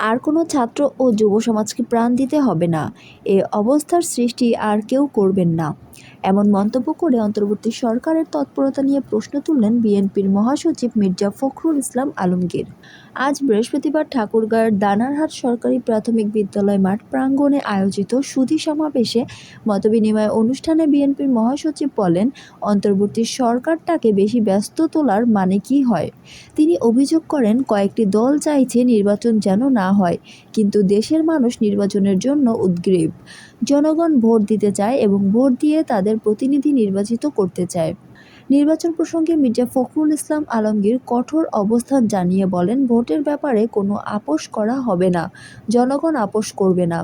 আর কোনো ছাত্র ও যুব সমাজকে প্রাণ দিতে হবে না। এ অবস্থার সৃষ্টি আর কেউ করবেন না। এমন মন্তব্য করে অন্তর্বর্তী সরকারের তৎপরতা নিয়ে প্রশ্ন তুললেন বিএনপির মহাসচিব মির্জা ফখরুল ইসলাম আলমগীর। আজ বৃহস্পতিবার ঠাকুরগাঁয়ের দানারহাট সরকারি প্রাথমিক বিদ্যালয় মাঠ প্রাঙ্গণে আয়োজিত সুধী সমাবেশে মতবিনিময় অনুষ্ঠানে বিএনপির মহাসচিব বলেন, অন্তর্বর্তী সরকারটাকে বেশি ব্যস্ত তোলার মানে কি হয়? তিনি অভিযোগ করেন, কয়েকটি দল চাইছে নির্বাচন যেন না হয়, কিন্তু দেশের মানুষ নির্বাচনের জন্য উদ্গ্রীব। জনগণ ভোট দিতে চায় এবং ভোট দিয়ে তাদের প্রতিনিধি নির্বাচিত করতে চায়। নির্বাচন প্রসঙ্গে মির্জা ফখরুল ইসলাম আলমগীর কঠোর অবস্থান জানিয়ে বলেন, ভোটের ব্যাপারে কোনো আপোষ করা হবে না, জনগণ আপোষ করবে না।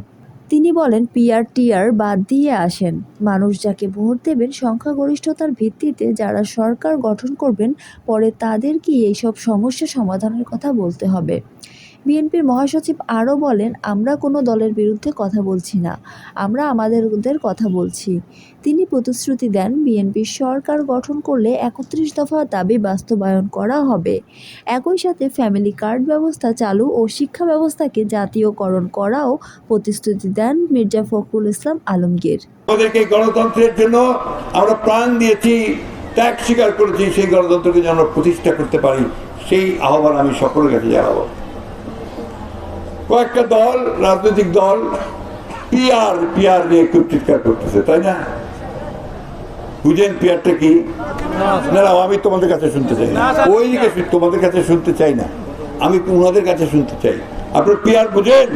তিনি বলেন পিআর টিআর বাদ দিয়ে আসেন। মানুষ যাকে ভোট দেবেন সংখ্যাগরিষ্ঠতার ভিত্তিতে যারা সরকার গঠন করবেন, পরে তাদের কি এইসব সমস্যা সমাধানের কথা বলতে হবে। বিএনপির মহাসচিব আরও বলেন, আমরা কোনো দলের বিরুদ্ধে কথা বলছি না, আমরা আমাদেরদের কথা বলছি। তিনি প্রতিশ্রুতি দেন, বিএনপি সরকার গঠন করলে একত্রিশ দফা দাবি বাস্তবায়ন করা হবে। একই সাথে ফ্যামিলি কার্ড ব্যবস্থা চালু ও শিক্ষা ব্যবস্থাকে জাতীয়করণ করাও প্রতিশ্রুতি দেন মির্জা ফখরুল ইসলাম আলমগীর। আমাদেরকে গণতন্ত্রের জন্য আমরা প্রাণ দিয়েছি, ত্যাগ স্বীকার করেছি, সেই গণতন্ত্রকে যেন প্রতিষ্ঠা করতে পারি, সেই আহ্বান আমি সকলের কাছে জানাব। কয়েকটা দল রাজনৈতিক দল পিআর পিআর নিয়ে খুব চিৎকার করতেছে তাই না? বুঝেন পিআরটা কি? না না আমি তোমাদের কাছে শুনতে চাই না। ওই দিকে তোমাদের কাছে শুনতে চাই না। আমি ওনাদের কাছে শুনতে চাই। আপনার পিআর বুঝেন?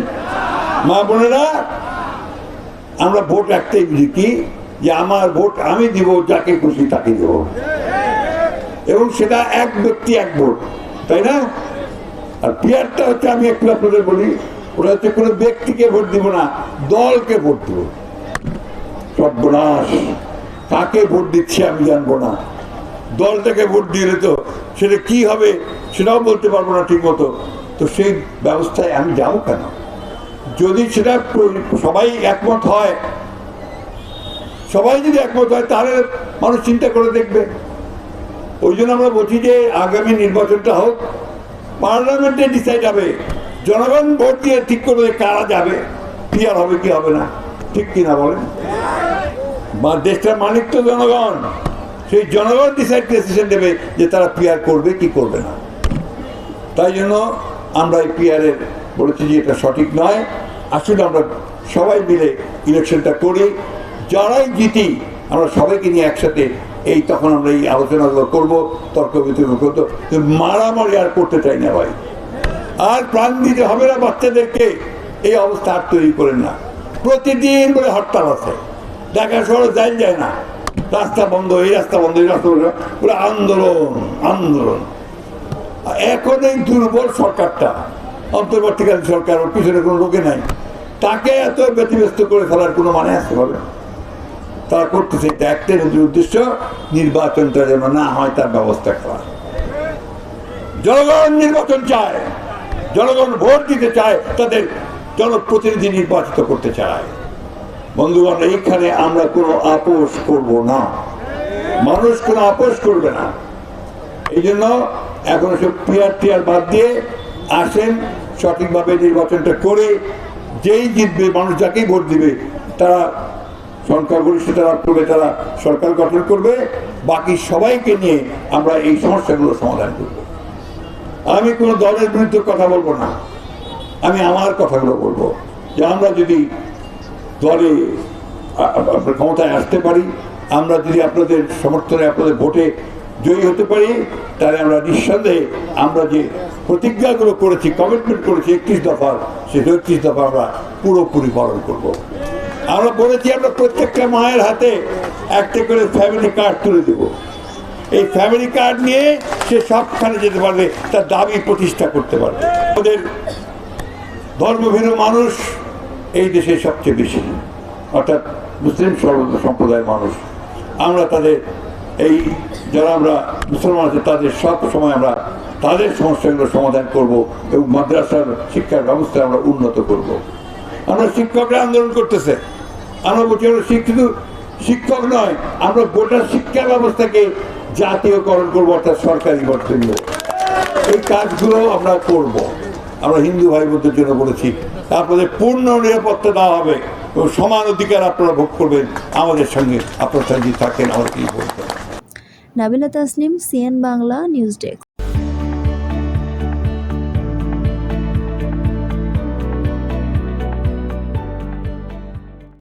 মা বোনেরা আমরা ভোট একটাই বুঝি কি? যে আমার ভোট আমি দিব যাকে খুশি তাকে দেব। এবং সেটা এক ব্যক্তি এক ভোট তাই না? আর পিয়ারটা হচ্ছে আমি একটু আপনাদের বলি, ওরা হচ্ছে কোনো ব্যক্তিকে ভোট দিব না, দলকে ভোট দিব। সর্বনাশ। কাকে ভোট দিচ্ছি আমি জানব না। দলটাকে ভোট দিলে তো সেটা কি হবে সেটাও বলতে পারব না ঠিক মতো তো সেই ব্যবস্থায় আমি যাব কেন? যদি সেটা সবাই একমত হয়, সবাই যদি একমত হয়, তাহলে মানুষ চিন্তা করে দেখবে। ওই জন্য আমরা বলছি যে আগামী নির্বাচনটা হোক পার্লামেন্টে ডিসাইড হবে, জনগণ ভোট দিয়ে ঠিক করবে কারা যাবে পিয়ার হবে, কি হবে না, ঠিক কিনা বলেন? বা দেশটার মালিক তো জনগণ, সেই জনগণ ডিসাইড ডিসিশন দেবে যে তারা পিয়ার করবে, কি করবে না। তাই জন্য আমরা এই পিয়ারের বলেছি যে এটা সঠিক নয়। আসলে আমরা সবাই মিলে ইলেকশনটা করি। যারাই জিতি, আমরা সবাইকে নিয়ে একসাথে এই তখন আমরা এই আলোচনাগুলো করব, তর্ক বিতর্ক করতো মারামারি আর করতে চাই না ভাই। আর প্রাণ দিতে হবে না বাচ্চাদেরকে। এই অবস্থা আর তৈরি করেন না। প্রতিদিন বলে হরতাল আছে। ঢাকা শহরে যাই যায় না। রাস্তা বন্ধ, এই রাস্তা বন্ধ, এই রাস্তা বন্ধ। পুরো আন্দোলন আন্দোলন। এখন এই দুর্বল সরকারটা, অন্তর্বর্তীকালীন সরকার, ওর পিছনে কোনো লোকে নাই। তাকে এত ব্যতিব্যস্ত করে ফেলার কোনো মানে আসতে না। তারা করতেছে এটা একটাই উদ্দেশ্য, নির্বাচনটা যেন না হয় তার ব্যবস্থা করা। জনগণ নির্বাচন চায়, জনগণ ভোট দিতে চায়, তাদের জনপ্রতিনিধি নির্বাচিত করতে চায়। বন্ধুগণ, এইখানে আমরা কোনো আপোষ করব না। মানুষ কোনো আপোষ করবে না। এই জন্য এখন সব পিয়ার টিয়ার বাদ দিয়ে আসেন, সঠিকভাবে নির্বাচনটা করে, যেই জিতবে, মানুষ যাকেই ভোট দিবে, তারা সংখ্যাগরিষ্ঠতা লাভ করবে, তারা সরকার গঠন করবে, বাকি সবাইকে নিয়ে আমরা এই সমস্যাগুলো সমাধান করব আমি কোনো দলের বিরুদ্ধে কথা বলব না আমি আমার কথাগুলো বলব যে আমরা যদি দলে আপনার ক্ষমতায় আসতে পারি, আমরা যদি আপনাদের সমর্থনে আপনাদের ভোটে জয়ী হতে পারি, তাহলে আমরা নিঃসন্দেহে আমরা যে প্রতিজ্ঞাগুলো করেছি কমিটমেন্ট করেছি, একত্রিশ দফার, সেই একত্রিশ দফা আমরা পুরোপুরি পালন করব। আমরা বলেছি, আমরা প্রত্যেকটা মায়ের হাতে একটা করে ফ্যামিলি কার্ড তুলে দেবো। এই ফ্যামিলি কার্ড নিয়ে সে সবখানে যেতে পারবে, তার দাবি প্রতিষ্ঠা করতে পারবে। আমাদের ধর্মভীরু মানুষ এই দেশে সবচেয়ে বেশি, অর্থাৎ মুসলিম সর্ব- সম্প্রদায়ের মানুষ। আমরা তাদের, এই যারা আমরা মুসলমান আছে, তাদের সব সময় আমরা তাদের সমস্যাগুলো সমাধান করব এবং মাদ্রাসার শিক্ষার ব্যবস্থা আমরা উন্নত করব। আমরা শিক্ষকরা আন্দোলন করতেছে। আমরা বলছি আমরা শিক্ষিত শিক্ষক নয়, আমরা গোটা শিক্ষা ব্যবস্থাকে জাতীয়করণ করব, অর্থাৎ সরকারি বর্তমান এই কাজগুলো আমরা করব। আমরা হিন্দু ভাই বোনদের জন্য বলেছি, আপনাদের পূর্ণ নিরাপত্তা দেওয়া হবে এবং সমান অধিকার আপনারা ভোগ করবেন। আমাদের সঙ্গে আপনার সঙ্গে থাকেন আমাদেরকে বলতে Nabila Tasnim, CN Bangla, news desk.